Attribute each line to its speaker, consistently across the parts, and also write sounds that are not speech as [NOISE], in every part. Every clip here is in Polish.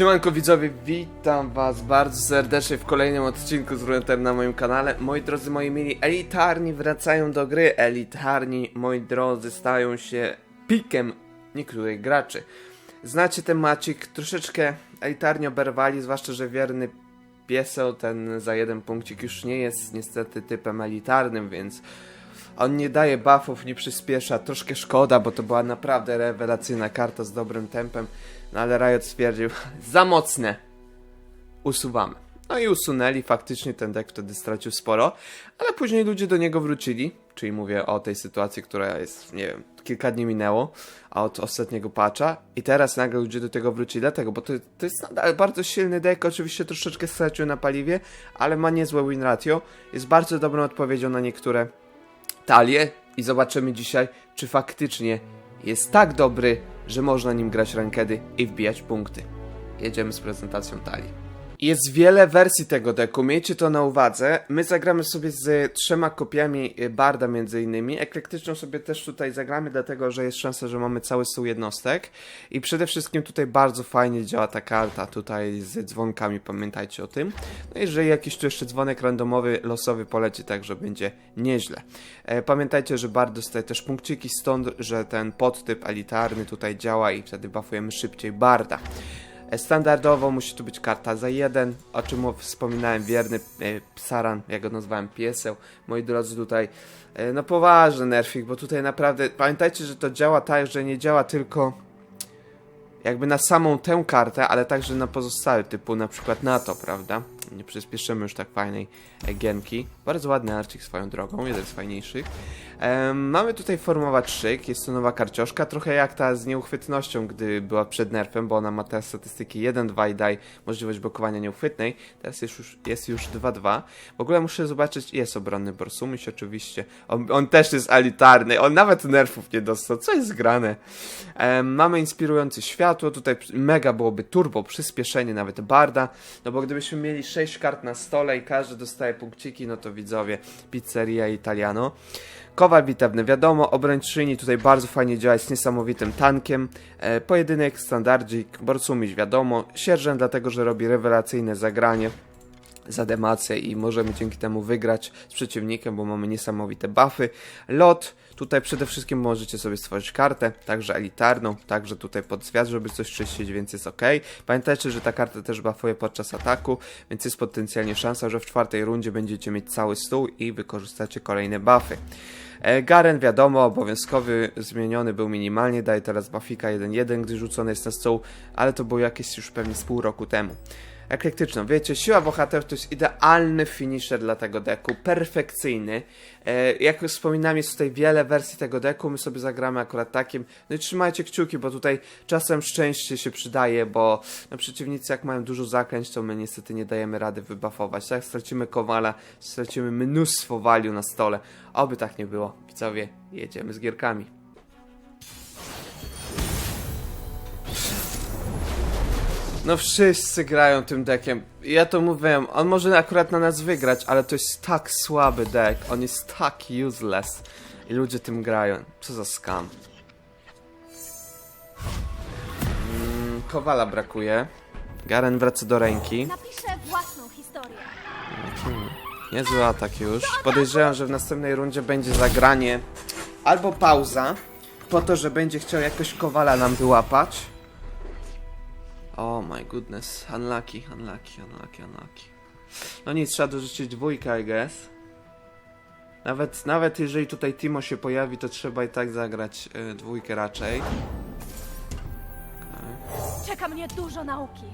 Speaker 1: Siemanko widzowie, witam was bardzo serdecznie w kolejnym odcinku z Runeterem na moim kanale. Moi drodzy, moi mili, elitarni wracają do gry. Elitarni, moi drodzy, stają się pikiem niektórych graczy. Znacie ten macik, troszeczkę elitarnie oberwali, zwłaszcza, że wierny pieseł ten za jeden punkcik już nie jest niestety typem elitarnym, więc on nie daje buffów, nie przyspiesza, troszkę szkoda, bo to była naprawdę rewelacyjna karta z dobrym tempem, no ale Riot stwierdził, [LAUGHS] za mocne, usuwamy. No i usunęli, faktycznie ten deck wtedy stracił sporo, ale później ludzie do niego wrócili, czyli mówię o tej sytuacji, która jest, nie wiem, kilka dni minęło, a od ostatniego patcha. I teraz nagle ludzie do tego wrócili, dlatego, bo to, to jest nadal bardzo silny deck, oczywiście troszeczkę stracił na paliwie, ale ma niezłe win ratio, jest bardzo dobrą odpowiedzią na niektóre talię i zobaczymy dzisiaj, czy faktycznie jest tak dobry, że można nim grać rankedy i wbijać punkty. Jedziemy z prezentacją talii. Jest wiele wersji tego deku, miejcie to na uwadze. My zagramy sobie z trzema kopiami y, Barda między innymi. Eklektyczną sobie też tutaj zagramy, dlatego że jest szansa, że mamy cały stół jednostek. I przede wszystkim tutaj bardzo fajnie działa ta karta, tutaj z dzwonkami, pamiętajcie o tym. No i jeżeli jakiś tu jeszcze dzwonek randomowy, losowy poleci, także będzie nieźle. E, pamiętajcie, że Bard dostaje też punkciki stąd, że ten podtyp elitarny tutaj działa i wtedy buffujemy szybciej Barda. Standardowo musi tu być karta za jeden, o czym wspominałem, wierny e, psaran, jak go nazwałem, pieseł. Moi drodzy, tutaj e, no poważny nerfik, bo tutaj naprawdę, pamiętajcie, że to działa tak, że nie działa tylko jakby na samą tę kartę, ale także na pozostałe, typu na przykład na to, prawda? Nie przyspieszymy już tak fajnej gienki. Bardzo ładny arcik swoją drogą, jeden z fajniejszych. Mamy tutaj formować szyk, jest to nowa karcioszka, trochę jak ta z nieuchwytnością, gdy była przed nerfem, bo ona ma te statystyki 1-2 i daje możliwość blokowania nieuchwytnej. Teraz jest już, jest już 2-2. W ogóle muszę zobaczyć, jest obronny Borsumiś oczywiście. On, on też jest elitarny, on nawet nerfów nie dostał, co jest grane. Mamy inspirujący światło, tutaj mega byłoby turbo, przyspieszenie nawet Barda, no bo gdybyśmy mieli 6 kart na stole i każdy dostaje punkciki, no to widzowie, pizzeria Italiano. Kowal bitewny, wiadomo, obroń szyni tutaj bardzo fajnie działa, jest niesamowitym tankiem. E, pojedynek, standardzik, Borsumiś, wiadomo. Sierżant dlatego, że robi rewelacyjne zagranie za demację i możemy dzięki temu wygrać z przeciwnikiem, bo mamy niesamowite buffy. Lot, tutaj przede wszystkim możecie sobie stworzyć kartę, także elitarną, także tutaj pod zwiat, żeby coś czyścić, więc jest ok. Pamiętajcie, że ta karta też buffuje podczas ataku, więc jest potencjalnie szansa, że w czwartej rundzie będziecie mieć cały stół i wykorzystacie kolejne buffy. E, Garen wiadomo, obowiązkowy, zmieniony był minimalnie, daje teraz buffika 1-1, gdy rzucony jest na stół, ale to było jakieś już pewnie z pół roku temu. Eklektyczną, wiecie, siła bohaterów to jest idealny finisher dla tego deku, perfekcyjny. E, jak już wspominałem, jest tutaj wiele wersji tego deku, my sobie zagramy akurat takim. No i trzymajcie kciuki, bo tutaj czasem szczęście się przydaje, bo no, przeciwnicy jak mają dużo zaklęć, to my niestety nie dajemy rady wybafować. Tak, stracimy kowala, stracimy mnóstwo value na stole. Oby tak nie było. Widzowie, jedziemy z gierkami. No wszyscy grają tym deckiem. Ja to mówiłem, on może akurat na nas wygrać, ale to jest tak słaby deck. On jest tak useless. I ludzie tym grają. Co za scam. Mm, Kowala brakuje. Garen wraca do ręki.
Speaker 2: Napiszę własną historię.
Speaker 1: Niezły atak już. Podejrzewam, że w następnej rundzie będzie zagranie albo pauza, po to, że będzie chciał jakoś Kowala nam wyłapać. Oh my goodness, unlucky, unlucky, unlucky, unlucky. No nic, trzeba dorzucić dwójkę, I guess. Nawet, nawet jeżeli tutaj Timo się pojawi, to trzeba i tak zagrać y, dwójkę raczej.
Speaker 2: Czeka mnie dużo nauki.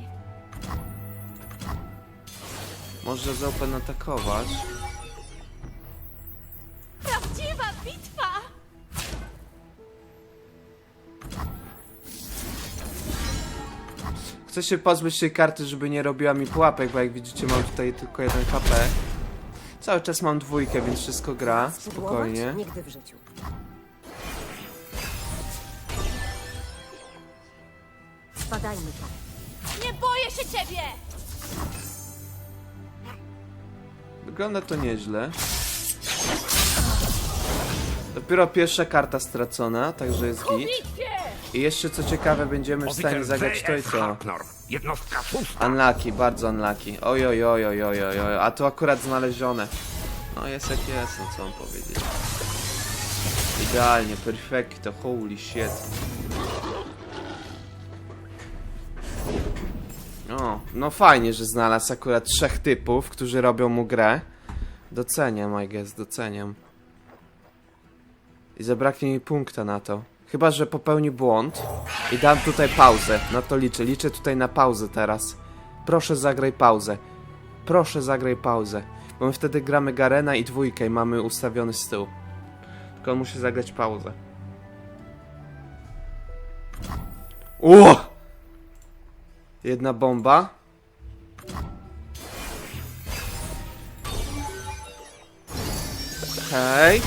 Speaker 1: Może z open atakować.
Speaker 2: Prawdziwa bitwa!
Speaker 1: Chcę się pozbyć tej karty, żeby nie robiła mi pułapek, bo jak widzicie mam tutaj tylko jeden HP. Cały czas mam dwójkę, więc wszystko gra, spokojnie.
Speaker 3: Nigdy w życiu. Spadajmy tam.
Speaker 2: Nie boję się ciebie!
Speaker 1: Wygląda to nieźle. Dopiero pierwsza karta stracona, także jest git. I jeszcze co ciekawe, będziemy w stanie zagrać to i to.
Speaker 4: Harknor. Jednostka szósta.
Speaker 1: Unlucky, bardzo unlucky. Oj, oj, oj, oj, oj, oj, oj. A to akurat znalezione. No jest jak jest, no co mam powiedzieć. Idealnie, perfecto, holy shit. O, no fajnie, że znalazł akurat trzech typów, którzy robią mu grę. Doceniam, I guess, doceniam. I zabraknie mi punkta na to. Chyba, że popełni błąd i dam tutaj pauzę. Na to liczę. Liczę tutaj na pauzę teraz. Proszę zagraj pauzę. Proszę zagraj pauzę. Bo my wtedy gramy Garena i dwójkę i mamy ustawiony z tyłu. Tylko on musi zagrać pauzę. Ło! Jedna bomba. Hej.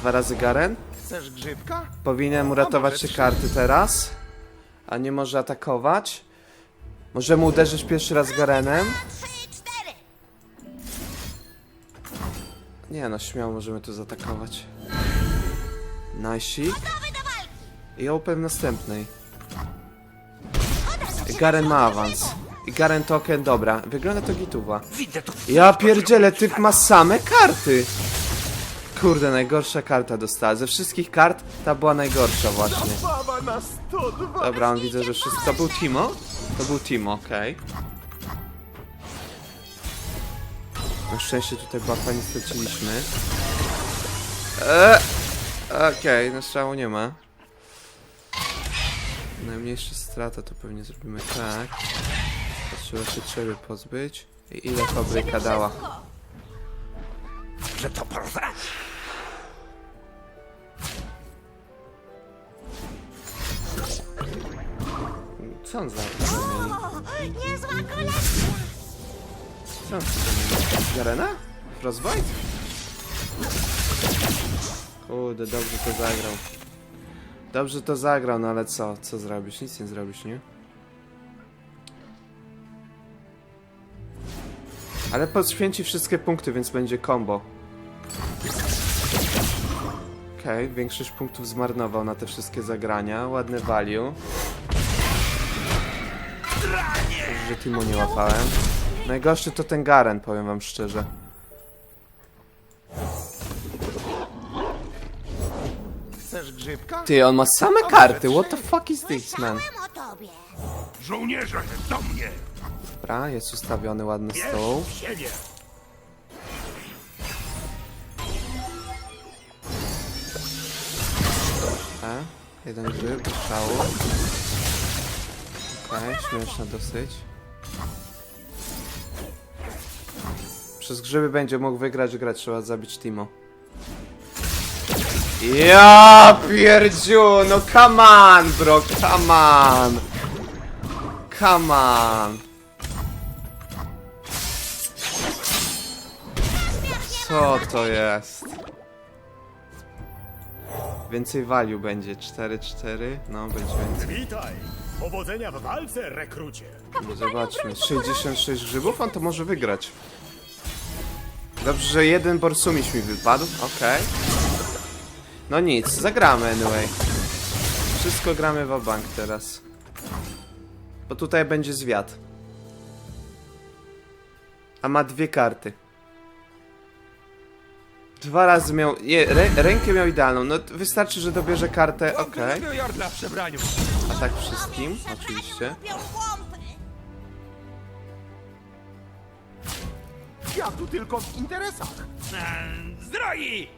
Speaker 1: Dwa razy Garen.
Speaker 4: Chcesz grzybka?
Speaker 1: Powinienem uratować
Speaker 4: może
Speaker 1: się karty teraz. A nie może atakować. Możemy uderzyć pierwszy raz Garenem. Nie no, śmiało możemy tu zaatakować. Najsik. I open następnej. Garen ma awans. I Garen token, dobra. Wygląda to gituwa. Ja pierdzielę, typ ma same karty. Kurde, najgorsza karta dostała. Ze wszystkich kart ta była najgorsza właśnie.
Speaker 4: Baba na 102.
Speaker 1: Dobra, on widzę, że wszystko... To był Timo? To był Timo, okej. Na szczęście tutaj buffa nie straciliśmy. Eee, Okej, na strzału nie ma. Najmniejsza strata to pewnie zrobimy tak. Trzeba się ciebie pozbyć. I ile fabryka dała?
Speaker 4: że to porozra.
Speaker 1: Co on za mieli?
Speaker 2: Niezła kolekcja!
Speaker 1: Co Garena? Frostbite? Kurde, dobrze to zagrał. Dobrze to zagrał, no ale co? Co zrobisz? Nic nie zrobisz, nie? Ale poświęci wszystkie punkty, więc będzie combo. Okej, większość punktów zmarnował na te wszystkie zagrania. Ładny value. Że Timo nie łapałem. Najgorszy to ten Garen, powiem wam szczerze.
Speaker 4: Chcesz grzybka?
Speaker 1: Ty, on ma same karty, what the fuck is this, man?
Speaker 4: Żołnierze, do mnie.
Speaker 1: Dobra, jest ustawiony ładny stół.
Speaker 4: W siebie.
Speaker 1: E, jeden grzyb, strzału. Okej, śmieszne dosyć. Przez grzyby będzie mógł wygrać, grać trzeba zabić Timo. Ja pierdziu, no come on, bro, come on. Come on. Co to jest? Więcej value będzie. 4-4. No, będzie więcej.
Speaker 5: Witaj! Powodzenia w walce, rekrucie!
Speaker 1: Zobaczmy. 66 grzybów? On to może wygrać. Dobrze, że jeden borsumiś mi wypadł. Okej. No nic, zagramy anyway. Wszystko gramy w bank teraz. Bo tutaj będzie zwiat. A ma dwie karty. Dwa razy miał. Nie, rę, rękę miał idealną. No wystarczy, że dobierze kartę. Okej.
Speaker 4: Przebraniu.
Speaker 1: A tak wszystkim, oczywiście.
Speaker 4: Ja tu tylko w interesach. Z drogi!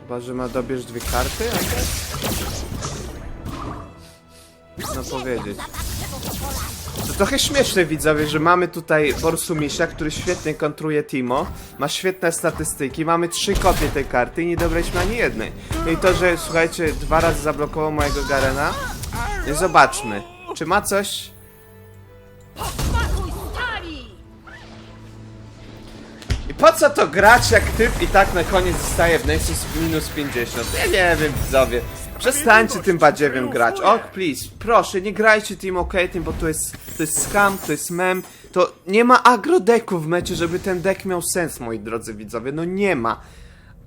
Speaker 1: Chyba, że ma dobierz dwie karty, I guess? No powiedzieć. To trochę śmieszne widzowie, że mamy tutaj Borsumisia, który świetnie kontruje Timo, ma świetne statystyki, mamy trzy kopie tej karty i nie dobraliśmy ani jednej. No i to, że słuchajcie, dwa razy zablokował mojego Garena, no i zobaczmy, czy ma coś... po co to grać, jak typ i tak na koniec zostaje w Nexus minus 50? Ja nie wiem, widzowie. Przestańcie tym badziewiem grać. Ok, please. Proszę, nie grajcie tym OK, tym, bo to jest, to jest scam, to jest mem. To nie ma agrodeku w mecie, żeby ten deck miał sens, moi drodzy widzowie. No nie ma.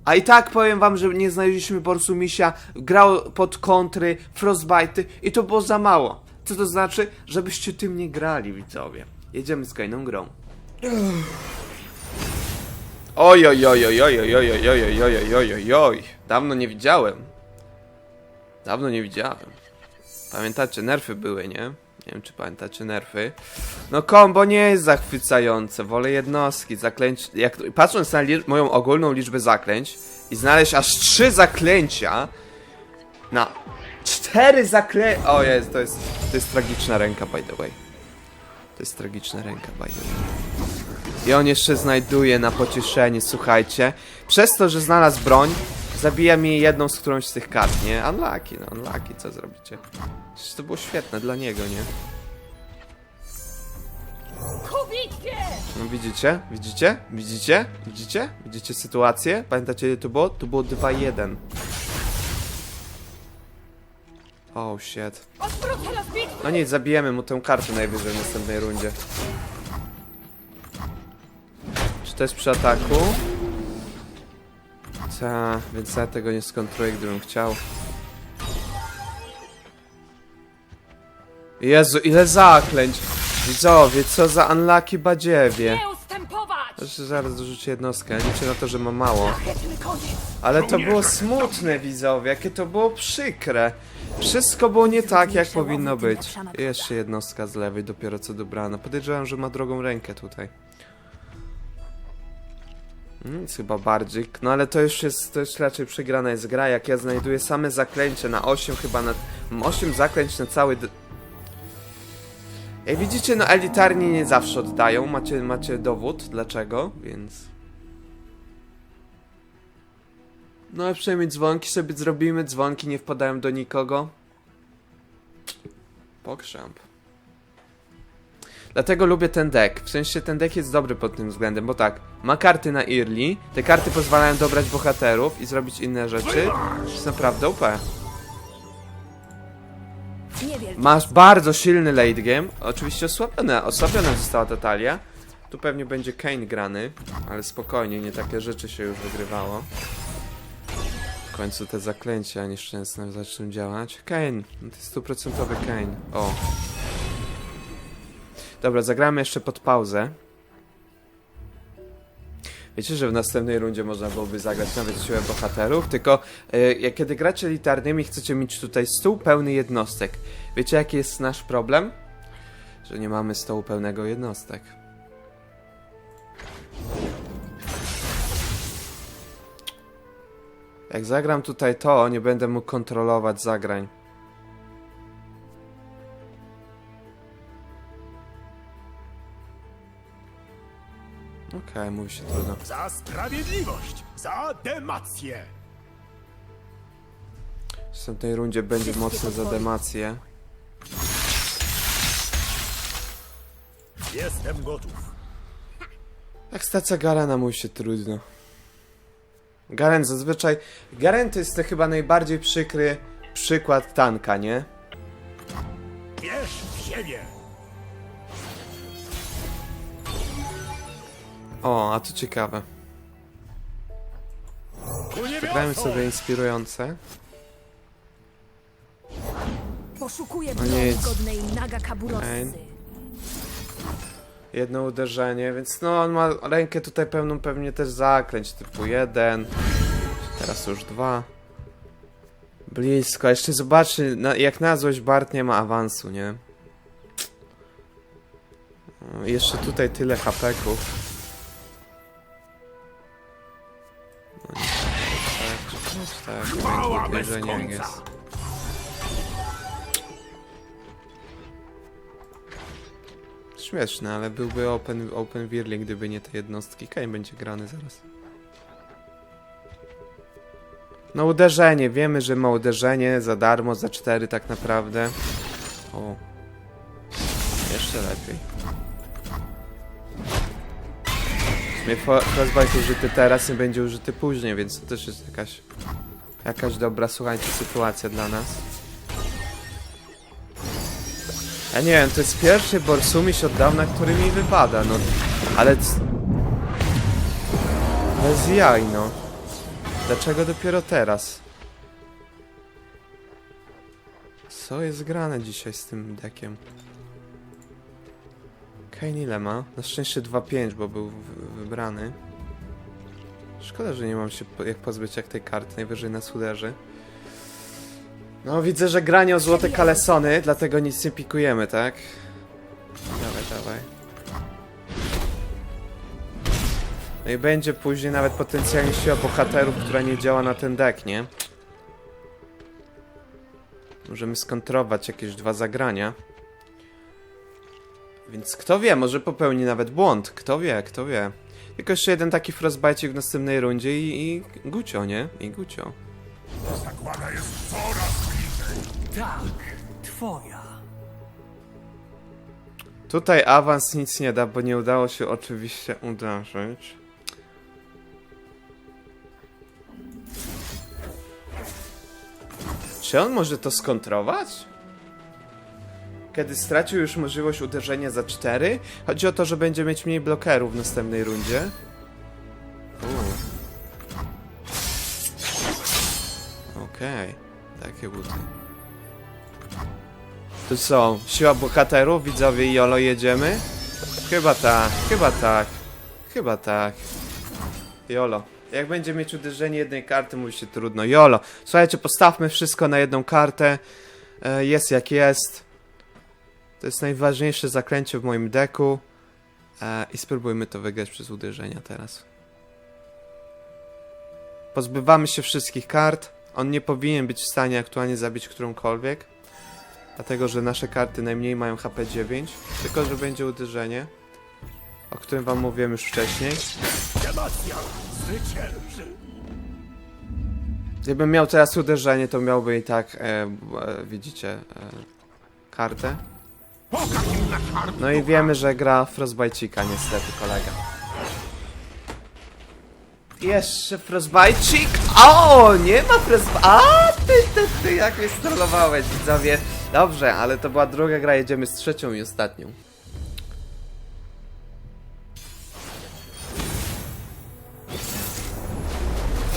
Speaker 1: A i tak powiem wam, że nie znaleźliśmy Borsumisia, grał pod kontry, frostbite'y i to było za mało. Co to znaczy? Żebyście tym nie grali, widzowie. Jedziemy z kolejną grą. [SIGHS] [SIGHS] Oj, oj, oj, oj, oj, oj, oj, oj, oj, oj, oj, oj, oj, oj. Dawno nie widziałem. Dawno nie widziałem. Pamiętacie, nerfy były, nie? Nie wiem, czy pamiętacie nerfy. No kombo nie jest zachwycające, wolę jednostki, zaklęć... Jak, patrząc na moją ogólną liczbę zaklęć i znaleźć aż trzy zaklęcia na cztery zaklęcia... O jest, to jest, to jest tragiczna ręka, by the way. To jest tragiczna ręka, by the way. I on jeszcze znajduje na pocieszenie, słuchajcie. Przez to, że znalazł broń, zabija mi jedną z którąś z tych kart, nie? Unlucky, no unlucky, co zrobicie? Przecież to było świetne dla niego, nie? No widzicie? Widzicie? Widzicie? Widzicie? Widzicie sytuację? Pamiętacie ile to było? To było 2-1. Oh shit. No nic, zabijemy mu tę kartę najwyżej w następnej rundzie. Czy to jest przy ataku? Ta, więc ja tego nie skontruję, gdybym chciał. Jezu, ile zaklęć! Widzowie, co za unlucky badziewie. Znaczy, zaraz dorzucę jednostkę, liczę na to, że ma mało. Ale to było smutne, widzowie, jakie to było przykre. Wszystko było nie tak, jak powinno być. I Jeszcze jednostka z lewej, dopiero co dobrana. Podejrzewam, że ma drogą rękę tutaj. Nic chyba bardziej. No ale to już jest, to już raczej przegrana jest gra, jak ja znajduję same zaklęcie na 8 chyba na... Mam 8 zaklęć na cały... Jak widzicie, no elitarni nie zawsze oddają, macie, macie dowód dlaczego, więc... No a przynajmniej dzwonki sobie zrobimy, dzwonki nie wpadają do nikogo. Pokrzamp. Dlatego lubię ten deck. W sensie ten deck jest dobry pod tym względem, bo tak, ma karty na early, te karty pozwalają dobrać bohaterów i zrobić inne rzeczy. To jest naprawdę OP. Masz bardzo silny late game. Oczywiście osłabiona, osłabiona została ta talia. Tu pewnie będzie Kane grany, ale spokojnie, nie takie rzeczy się już wygrywało. W końcu te zaklęcia nieszczęsne zaczną działać. Kane, no to jest stuprocentowy Kane. O. Dobra, zagramy jeszcze pod pauzę. Wiecie, że w następnej rundzie można byłoby zagrać nawet siłę bohaterów, tylko jak kiedy gracie elitarnymi chcecie mieć tutaj stół pełny jednostek. Wiecie jaki jest nasz problem? Że nie mamy stołu pełnego jednostek. Jak zagram tutaj to, nie będę mógł kontrolować zagrań. Okej, mówi się trudno.
Speaker 5: Za sprawiedliwość! Za demację!
Speaker 1: W następnej rundzie będzie mocne zademacje.
Speaker 5: Jestem gotów.
Speaker 1: Jak stacja Garena mówi się trudno. Garen zazwyczaj... Garen to jest to chyba najbardziej przykry przykład tanka, nie?
Speaker 5: Wierz w siebie!
Speaker 1: O, a to ciekawe.
Speaker 5: Niebiosom!
Speaker 1: sobie inspirujące.
Speaker 3: Poszukuję
Speaker 1: No
Speaker 3: godnej Naga.
Speaker 1: Okej. Jedno uderzenie, więc no on ma rękę tutaj pełną pewnie też zaklęć typu jeden. Teraz już dwa. Blisko, jeszcze zobaczy, na, jak na złość Bart nie ma awansu, nie? Jeszcze tutaj tyle hapeków. No nie, tak, tak, tak,
Speaker 5: końca.
Speaker 1: jest. Śmieszne, ale byłby open, open Wirli, gdyby nie te jednostki. Kane będzie grany zaraz. No uderzenie, wiemy, że ma uderzenie za darmo, za 4 tak naprawdę. O. Jeszcze lepiej. Fo- Frostbite użyty teraz nie będzie użyty później, więc to też jest jakaś jakaś dobra, słuchajcie, sytuacja dla nas. Ja nie wiem, to jest pierwszy Borsumiś od dawna, który mi wypada, no. Ale... Bez jaj, no. Dlaczego dopiero teraz? Co jest grane dzisiaj z tym dekiem? Kane ile ma? Na szczęście 2-5, bo był wybrany. Szkoda, że nie mam się jak pozbyć jak tej karty, najwyżej nas uderzy. No widzę, że granie o złote kalesony, dlatego nic nie pikujemy, tak? Dawaj, dawaj. No i będzie później nawet potencjalnie siła bohaterów, która nie działa na ten deck, nie? Możemy skontrować jakieś dwa zagrania. Więc kto wie, może popełni nawet błąd. Kto wie, kto wie. Tylko jeszcze jeden taki frostbite w następnej rundzie i, i gucio, nie? I gucio.
Speaker 5: Zagłada jest coraz bliżej.
Speaker 6: Tak, twoja.
Speaker 1: Tutaj awans nic nie da, bo nie udało się oczywiście uderzyć. Czy on może to skontrować? Kiedy stracił już możliwość uderzenia za 4? Chodzi o to, że będzie mieć mniej blokerów w następnej rundzie. Okej, takie buty. To co, siła bohaterów, widzowie i Jolo jedziemy? Chyba tak, chyba tak, chyba tak. Jolo. Jak będzie mieć uderzenie jednej karty, mówi się trudno. Jolo. Słuchajcie, postawmy wszystko na jedną kartę. E, jest jak jest. To jest najważniejsze zaklęcie w moim deku. E, I spróbujmy to wygrać przez uderzenia teraz. Pozbywamy się wszystkich kart. On nie powinien być w stanie aktualnie zabić którąkolwiek. Dlatego, że nasze karty najmniej mają HP 9. Tylko, że będzie uderzenie. O którym wam mówiłem już wcześniej. Gdybym miał teraz uderzenie, to miałby i tak, e, e, widzicie, e, kartę. No i wiemy, że gra Frostbite'cika niestety, kolega. Jeszcze Frostbite'cik? O, nie ma Frostbite... A, ty, ty, ty, jak mnie strollowałeś, widzowie. Dobrze, ale to była druga gra, jedziemy z trzecią i ostatnią.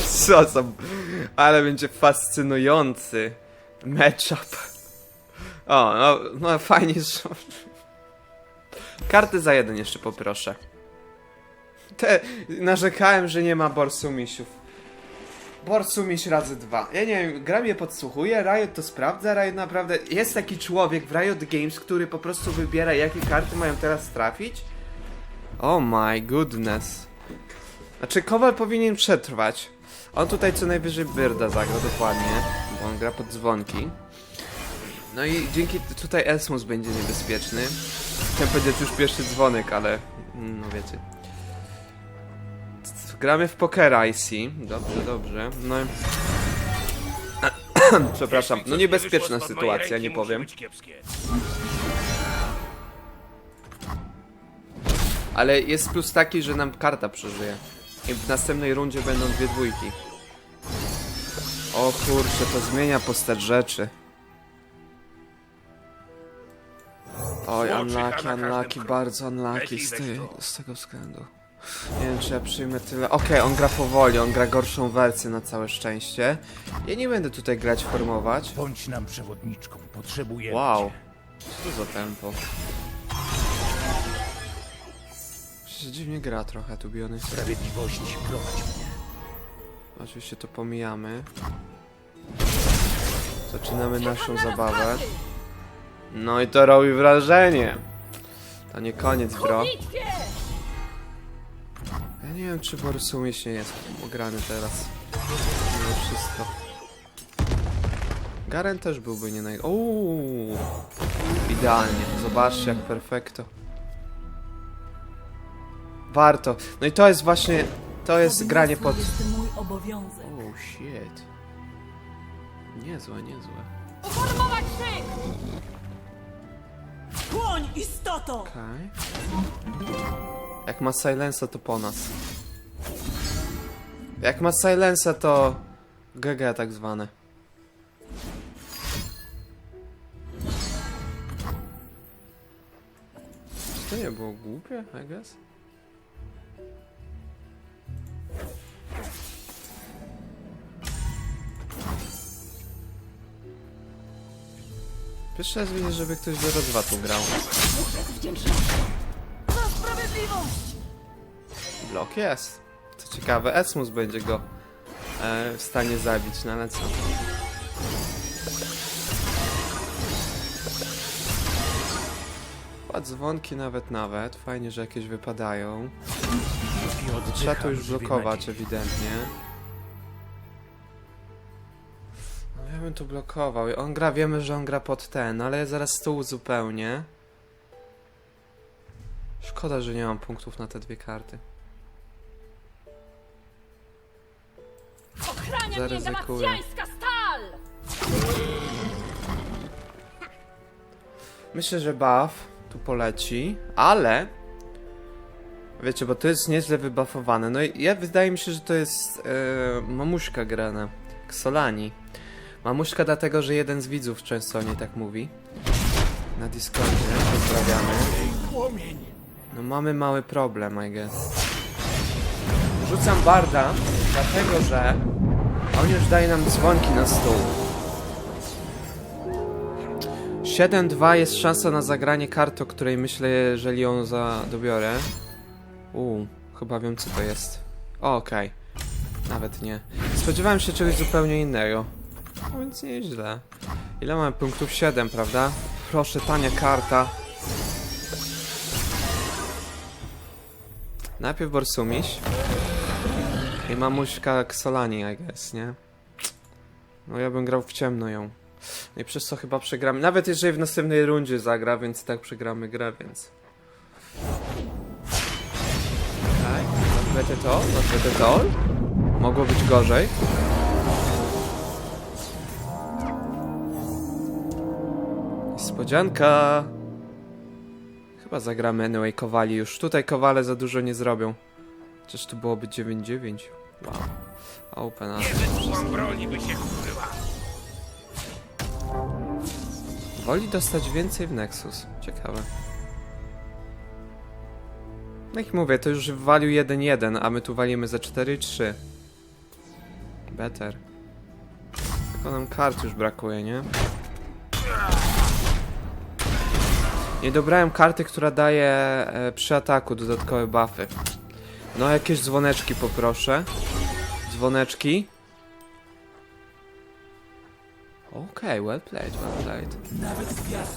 Speaker 1: Co za... Ale będzie fascynujący matchup. O, no, no fajnie, że... Karty za jeden jeszcze poproszę. Te, narzekałem, że nie ma Borsumisiów. Borsumiś razy dwa. Ja nie wiem, gra mnie podsłuchuje, Riot to sprawdza, Riot naprawdę... Jest taki człowiek w Riot Games, który po prostu wybiera, jakie karty mają teraz trafić? Oh my goodness. Znaczy, Kowal powinien przetrwać. On tutaj co najwyżej Byrda zagra dokładnie, bo on gra pod dzwonki. No i dzięki tutaj Esmus będzie niebezpieczny. Chciałem powiedzieć już pierwszy dzwonek, ale mm, no wiecie. Gramy w pokera IC. Dobrze, dobrze. No i... [CLEARS THROAT] Przepraszam, no niebezpieczna sytuacja, nie powiem. Ale jest plus taki, że nam karta przeżyje. I w następnej rundzie będą dwie dwójki. O kurczę, to zmienia postać rzeczy. Oj, unlucky, unlucky, bardzo unlucky z, tej, z tego względu. Nie wiem, czy ja przyjmę tyle. Okej, on gra powoli, on gra gorszą wersję na całe szczęście. Ja nie będę tutaj grać, formować.
Speaker 5: Bądź nam przewodniczką. Potrzebujemy
Speaker 1: Wow. Co to za tempo? Się dziwnie gra trochę, tu biony.
Speaker 5: Sprawiedliwość prowadź mnie.
Speaker 1: Oczywiście to pomijamy. Zaczynamy naszą zabawę. No i to robi wrażenie. To nie koniec, bro. Ja nie wiem, czy Borysumiś nie jest ograny teraz. Mimo wszystko. Garen też byłby nie naj... Uuu, Idealnie. Zobaczcie, jak perfekto. Warto. No i to jest właśnie... To jest granie pod...
Speaker 6: jest mój obowiązek.
Speaker 1: Oh shit. Niezłe, niezłe.
Speaker 2: Uformować szyk!
Speaker 6: Płoń, istoto!
Speaker 1: Okej. Jak ma silensa, to po nas. Jak ma silensa, to GG tak zwane. Czy to nie było głupie, I guess? Pierwszy raz widzę, żeby ktoś do rozwatu grał.
Speaker 2: Za sprawiedliwość!
Speaker 1: Blok jest. Co ciekawe, Esmus będzie go e, w stanie zabić, no ale co? Dzwonki nawet, nawet. Fajnie, że jakieś wypadają. Trzeba to już blokować ewidentnie. Tu blokował. On gra, wiemy, że on gra pod ten, ale zaraz stół uzupełnię. Szkoda, że nie mam punktów na te dwie karty.
Speaker 2: Ochrania mnie
Speaker 1: Zaryzykuję.
Speaker 2: stal!
Speaker 1: Myślę, że buff tu poleci, ale... Wiecie, bo to jest nieźle wybuffowane. No i ja wydaje mi się, że to jest e, mamuśka grana. Xolani. Mamuśka dlatego, że jeden z widzów często o niej tak mówi. Na Discordzie. Pozdrawiamy. No mamy mały problem, I guess. Rzucam Barda, dlatego że on już daje nam dzwonki na stół. 7-2 jest szansa na zagranie karty, o której myślę, jeżeli ją za dobiorę. Uuu, chyba wiem co to jest. Okej. Nawet nie. Spodziewałem się czegoś zupełnie innego. No więc nieźle. Ile mamy punktów? 7, prawda? Proszę, tania karta. Najpierw Borsumiś. I mamuśka Ksolani, I guess, nie? No ja bym grał w ciemno ją. No i przez co chyba przegramy. Nawet jeżeli w następnej rundzie zagra, więc tak przegramy grę, więc... Tak, to, nazwę to. Mogło być gorzej. Niespodzianka. Chyba zagramy anyway Kowali już. Tutaj Kowale za dużo nie zrobią. Chociaż tu byłoby 9-9. Wow. Open up.
Speaker 5: Wyczułam broni, by się kurzyła.
Speaker 1: Woli dostać więcej w Nexus. Ciekawe. No Jak mówię, to już walił 1-1, a my tu walimy za 4-3. Better. Tylko nam kart już brakuje, nie? Nie dobrałem karty, która daje e, przy ataku dodatkowe buffy. No, jakieś dzwoneczki poproszę. Dzwoneczki. Okej, well played, well played.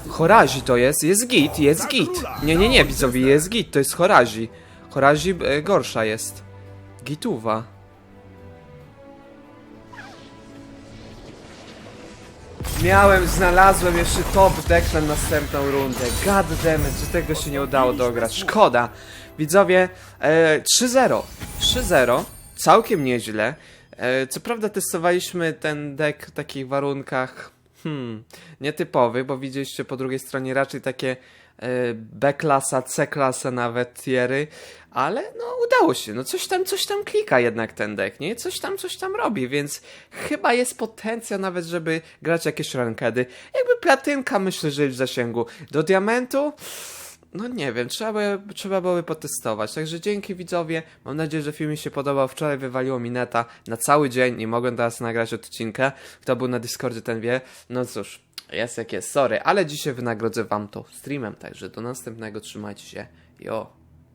Speaker 1: Horazi to jest, jest git, jest git. Nie, nie, nie, widzowie, jest git, to jest Horazi. Horazi e, gorsza jest. Gituwa. Miałem, znalazłem jeszcze top deck na następną rundę. God damn it, że tego się nie udało dograć. Szkoda. Widzowie, e, 3-0. 3-0. Całkiem nieźle. E, co prawda testowaliśmy ten deck w takich warunkach hmm, nietypowych, bo widzieliście po drugiej stronie raczej takie B-klasa, C-klasa nawet tiery, ale no udało się, no coś tam, coś tam klika jednak ten deck, nie? Coś tam, coś tam robi, więc chyba jest potencjał nawet, żeby grać jakieś rankedy. Jakby platynka myślę, że jest w zasięgu. Do diamentu? No nie wiem, trzeba, by, trzeba byłoby potestować. Także dzięki widzowie. Mam nadzieję, że film mi się podobał. Wczoraj wywaliło mi neta na cały dzień. Nie mogłem teraz nagrać odcinka. Kto był na Discordzie, ten wie. No cóż, jest jak jest, sorry. Ale dzisiaj wynagrodzę wam to streamem. Także do następnego. Trzymajcie się. Jo.